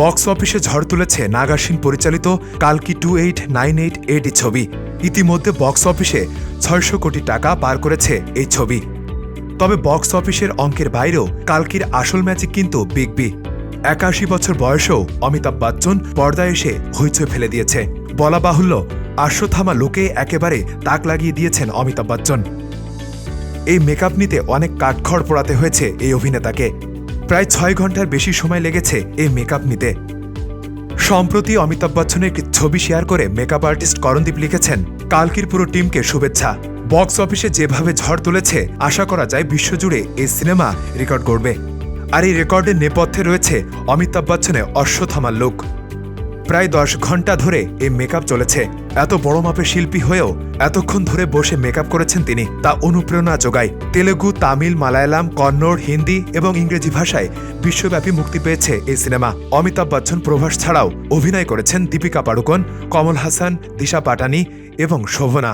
Box অফিসে ঝড় তুলেছে নাগাসিন পরিচালিত কালকি টু এইট নাইন এইট এটি ছবি। ইতিমধ্যে বক্স অফিসে ছয়শো কোটি টাকা পার করেছে এই ছবি। তবে বক্স অফিসের অঙ্কের বাইরেও কালকির আসল ম্যাজিক কিন্তু বিগ বি। একাশি বছর বয়সেও অমিতাভ বচ্চন পর্দায় এসে হইচই ফেলে দিয়েছে। বলা বাহুল্য আশ্বথামা লোকে একেবারে তাক লাগিয়ে দিয়েছেন অমিতাভ বচ্চন। এই মেকআপ নিতে অনেক কাঠখড় পোড়াতে হয়েছে এই অভিনেতাকে। প্রায় ছয় ঘণ্টার বেশি সময় লেগেছে এই মেকআপ নিতে। সম্প্রতি অমিতাভ বচ্চনের একটি ছবি শেয়ার করে মেকআপ আর্টিস্ট করণদীপ লিখেছেন, কালকির পুরো টিমকে শুভেচ্ছা। বক্স অফিসে যেভাবে ঝড় তুলেছে, আশা করা যায় বিশ্বজুড়ে এই সিনেমা রেকর্ড করবে আর এই রেকর্ডের নেপথ্যে রয়েছে অমিতাভ বচ্চনের অশ্বথামার লোক প্রায় দশ ঘণ্টা ধরে এই মেকআপ চলেছে। এত বড় মাপের শিল্পী হয়েও এতক্ষণ ধরে বসে মেকআপ করেছেন তিনি। তা অনুপ্রেরণা যোগায়। তেলেগু, তামিল, মালায়ালাম, কন্নড়, হিন্দি এবং ইংরেজি ভাষায় বিশ্বব্যাপী মুক্তি পেয়েছে এই সিনেমা। অমিতাভ বচ্চন, প্রভাস ছাড়াও অভিনয় করেছেন দীপিকা পাড়ুকন, কমল হাসান, দিশা পাটানি এবং শোভনা।